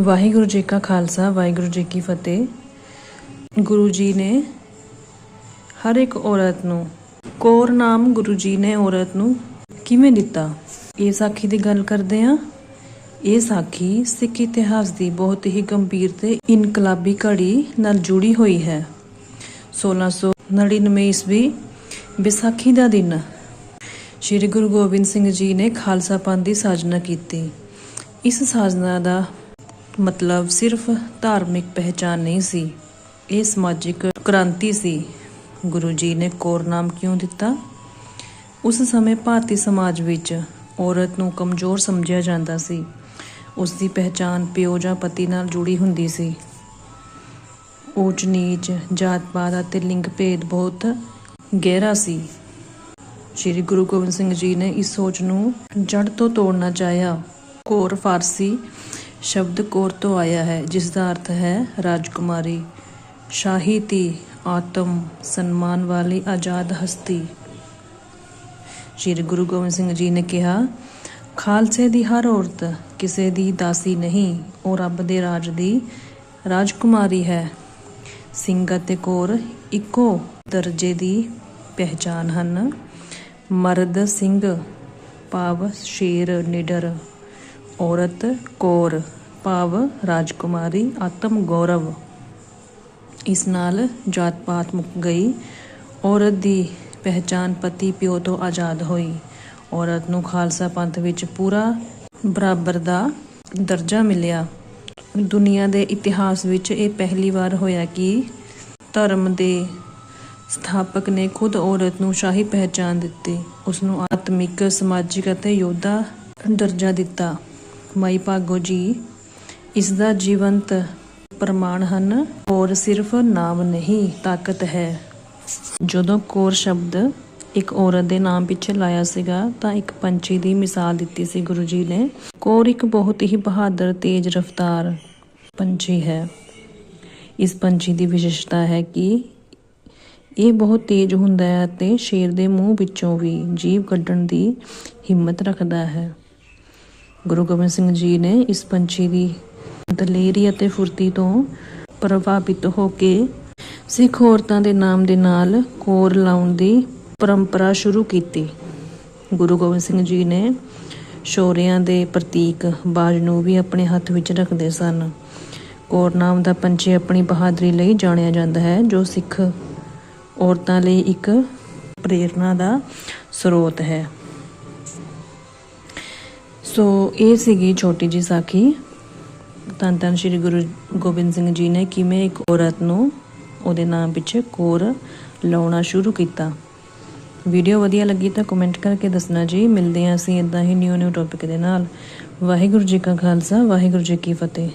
ਵਾਹਿਗੁਰੂ ਜੀ ਕਾ ਖਾਲਸਾ, ਵਾਹਿਗੁਰੂ ਜੀ ਕੀ ਫਤਿਹ। ਗੁਰੂ ਜੀ ਨੇ ਹਰ ਇੱਕ ਔਰਤ ਨੂੰ ਕੋਰ ਨਾਮ ਗੁਰੂ ਜੀ ਨੇ ਔਰਤ ਨੂੰ ਕਿਵੇਂ ਦਿੱਤਾ? ਇਹ ਸਾਖੀ ਦੀ ਗੱਲ ਕਰਦੇ ਹਾਂ। ਇਹ ਸਾਖੀ ਸਿੱਖ ਇਤਿਹਾਸ ਦੀ ਬਹੁਤ ਹੀ ਗੰਭੀਰ ਤੇ ਇਨਕਲਾਬੀ ਘੜੀ ਨਾਲ ਜੁੜੀ ਹੋਈ ਹੈ। 1699 ਈਸਵੀ ਵਿਸਾਖੀ ਦਾ ਦਿਨ। ਸ੍ਰੀ ਗੁਰੂ ਗੋਬਿੰਦ ਸਿੰਘ ਜੀ ਨੇ ਖਾਲਸਾ ਪੰਥ ਦੀ ਸਾਜਨਾ ਕੀਤੀ। ਇਸ ਸਾਜਨਾ ਦਾ ਮਤਲਬ ਸਿਰਫ ਧਾਰਮਿਕ ਪਹਿਚਾਨ ਨਹੀਂ ਸੀ, ਇਹ ਸਮਾਜਿਕ ਕ੍ਰਾਂਤੀ ਸੀ। ਗੁਰੂ ਜੀ ਨੇ ਕੌਰ ਨਾਮ ਕਿਉਂ ਦਿੱਤਾ? ਉਸ ਸਮੇਂ ਭਾਰਤੀ ਸਮਾਜ ਵਿੱਚ ਔਰਤ ਨੂੰ ਕਮਜ਼ੋਰ ਸਮਝਿਆ ਜਾਂਦਾ ਸੀ। ਉਸ ਦੀ ਪਹਿਚਾਨ ਪਿਓ ਜਾਂ ਪਤੀ ਨਾਲ ਜੁੜੀ ਹੁੰਦੀ ਸੀ। ਊਚ, ਨੀਚ, ਜਾਤ ਪਾਤ ਅਤੇ ਲਿੰਗ ਭੇਦ ਬਹੁਤ ਗਹਿਰਾ ਸੀ। ਸ਼੍ਰੀ ਗੁਰੂ ਗੋਬਿੰਦ ਸਿੰਘ ਜੀ ਨੇ ਇਸ ਸੋਚ ਨੂੰ ਜੜ ਤੋਂ ਤੋੜਨਾ ਚਾਹਿਆ। ਕੌਰ ਫਾਰਸੀ ਸ਼ਬਦ ਕੌਰ ਤੋਂ ਆਇਆ ਹੈ, ਜਿਸ ਦਾ ਅਰਥ ਹੈ ਰਾਜਕੁਮਾਰੀ, ਸ਼ਾਹੀ ਧੀ, ਆਤਮ, ਸਨਮਾਨ ਵਾਲੀ ਆਜ਼ਾਦ ਹਸਤੀ। ਸ਼੍ਰੀ ਗੁਰੂ ਗੋਬਿੰਦ ਸਿੰਘ ਜੀ ਨੇ ਕਿਹਾ, ਖਾਲਸੇ ਦੀ ਹਰ ਔਰਤ ਕਿਸੇ ਦੀ ਦਾਸੀ ਨਹੀਂ, ਉਹ ਰੱਬ ਦੇ ਰਾਜ ਦੀ ਰਾਜਕੁਮਾਰੀ ਹੈ। ਸਿੰਘ ਅਤੇ ਕੌਰ ਇੱਕੋ ਦਰਜੇ ਦੀ ਪਹਿਚਾਨ ਹਨ। ਮਰਦ ਸਿੰਘ, ਭਾਵ ਸ਼ੇਰ, ਨਿਡਰ, ਔਰਤ ਕੌਰ। ਭਾਵ ਰਾਜਕੁਮਾਰੀ ਆਤਮ ਗੌਰਵ। ਇਸ ਨਾਲ ਜਾਤ ਪਾਤ ਮੁੱਕ ਗਈ। ਔਰਤ ਦੀ ਪਹਿਚਾਨ ਪਤੀ ਪਿਓ ਤੋਂ ਆਜ਼ਾਦ ਹੋਈ। ਔਰਤ ਨੂੰ ਖਾਲਸਾ ਪੰਥ ਵਿੱਚ ਪੂਰਾ ਬਰਾਬਰ ਦਾ ਦਰਜਾ ਮਿਲਿਆ। ਦੁਨੀਆ ਦੇ ਇਤਿਹਾਸ ਵਿੱਚ ਇਹ ਪਹਿਲੀ ਵਾਰ ਹੋਇਆ ਕਿ ਧਰਮ ਦੇ ਸਥਾਪਕ ਨੇ ਖੁਦ ਔਰਤ ਨੂੰ ਸ਼ਾਹੀ ਪਹਿਚਾਨ ਦਿੱਤੀ। ਉਸ ਨੂੰ ਆਤਮਿਕ, ਸਮਾਜਿਕ ਅਤੇ ਯੋਧਾ ਦਰਜਾ ਦਿੱਤਾ। ਮਾਈ ਭਾਗੋ ਜੀ ਇਸ ਦਾ ਜੀਵੰਤ ਪ੍ਰਮਾਣ ਹਨ। ਕੋਰ ਸਿਰਫ ਨਾਮ ਨਹੀਂ, ਤਾਕਤ ਹੈ। ਜਦੋਂ ਕੋਰ ਸ਼ਬਦ ਇੱਕ ਔਰਤ ਦੇ ਨਾਮ ਪਿੱਛੇ ਲਾਇਆ ਸੀਗਾ, ਤਾਂ ਇੱਕ ਪੰਛੀ ਦੀ ਮਿਸਾਲ ਦਿੱਤੀ ਸੀ ਗੁਰੂ ਜੀ ਨੇ। ਕੋਰ ਇੱਕ ਬਹੁਤ ਹੀ ਬਹਾਦਰ, ਤੇਜ਼ ਰਫ਼ਤਾਰ ਪੰਛੀ ਹੈ। ਇਸ ਪੰਛੀ ਦੀ ਵਿਸ਼ੇਸ਼ਤਾ ਹੈ ਕਿ ਇਹ ਬਹੁਤ ਤੇਜ਼ ਹੁੰਦਾ ਹੈ ਅਤੇ ਸ਼ੇਰ ਦੇ ਮੂੰਹ ਵਿੱਚੋਂ ਵੀ ਜੀਵ ਕੱਢਣ ਦੀ ਹਿੰਮਤ ਰੱਖਦਾ ਹੈ। ਗੁਰੂ ਗੋਬਿੰਦ ਸਿੰਘ ਜੀ ਨੇ ਇਸ ਪੰਛੀ ਦੀ ਦਲੇਰੀ ਅਤੇ ਫੁਰਤੀ ਤੋਂ ਪ੍ਰਭਾਵਿਤ ਹੋ ਕੇ ਸਿੱਖ ਔਰਤਾਂ ਦੇ ਨਾਮ ਦੇ ਨਾਲ ਕੋਰ ਲਾਉਣ ਦੀ ਪਰੰਪਰਾ ਸ਼ੁਰੂ ਕੀਤੀ। ਗੁਰੂ ਗੋਬਿੰਦ ਸਿੰਘ ਜੀ ਨੇ ਸ਼ੌਰਿਆਂ ਦੇ ਪ੍ਰਤੀਕ ਬਾਜ ਨੂੰ ਵੀ ਆਪਣੇ ਹੱਥ ਵਿੱਚ ਰੱਖਦੇ ਸਨ। ਕੋਰ ਨਾਮ ਦਾ ਪੰਛੀ ਆਪਣੀ ਬਹਾਦਰੀ ਲਈ ਜਾਣਿਆ ਜਾਂਦਾ ਹੈ, ਜੋ ਸਿੱਖ ਔਰਤਾਂ ਲਈ ਇੱਕ ਪ੍ਰੇਰਣਾ ਦਾ ਸਰੋਤ ਹੈ। ਸੋ ਇਹ ਸੀਗੀ ਛੋਟੀ ਜੀ ਸਾਖੀ। ਧੰਨ ਧੰਨ ਸ਼੍ਰੀ ਗੁਰੂ ਗੋਬਿੰਦ ਸਿੰਘ ਜੀ ਨੇ ਕਿਵੇਂ ਇੱਕ ਔਰਤ ਨੂੰ ਉਹਦੇ ਨਾਮ ਪਿੱਛੇ ਕੋਰ ਲਾਉਣਾ ਸ਼ੁਰੂ ਕੀਤਾ। ਵੀਡੀਓ ਵਧੀਆ ਲੱਗੀ ਤਾਂ ਕਮੈਂਟ ਕਰਕੇ ਦੱਸਣਾ ਜੀ। ਮਿਲਦੇ ਹਾਂ ਅਸੀਂ ਇਦਾਂ ਹੀ ਨਿਊ ਨਿਊ ਟੌਪਿਕ ਦੇ ਨਾਲ। ਵਾਹਿਗੁਰੂ ਜੀ ਕਾ ਖਾਲਸਾ, ਵਾਹਿਗੁਰੂ ਜੀ ਕੀ ਫਤਿਹ।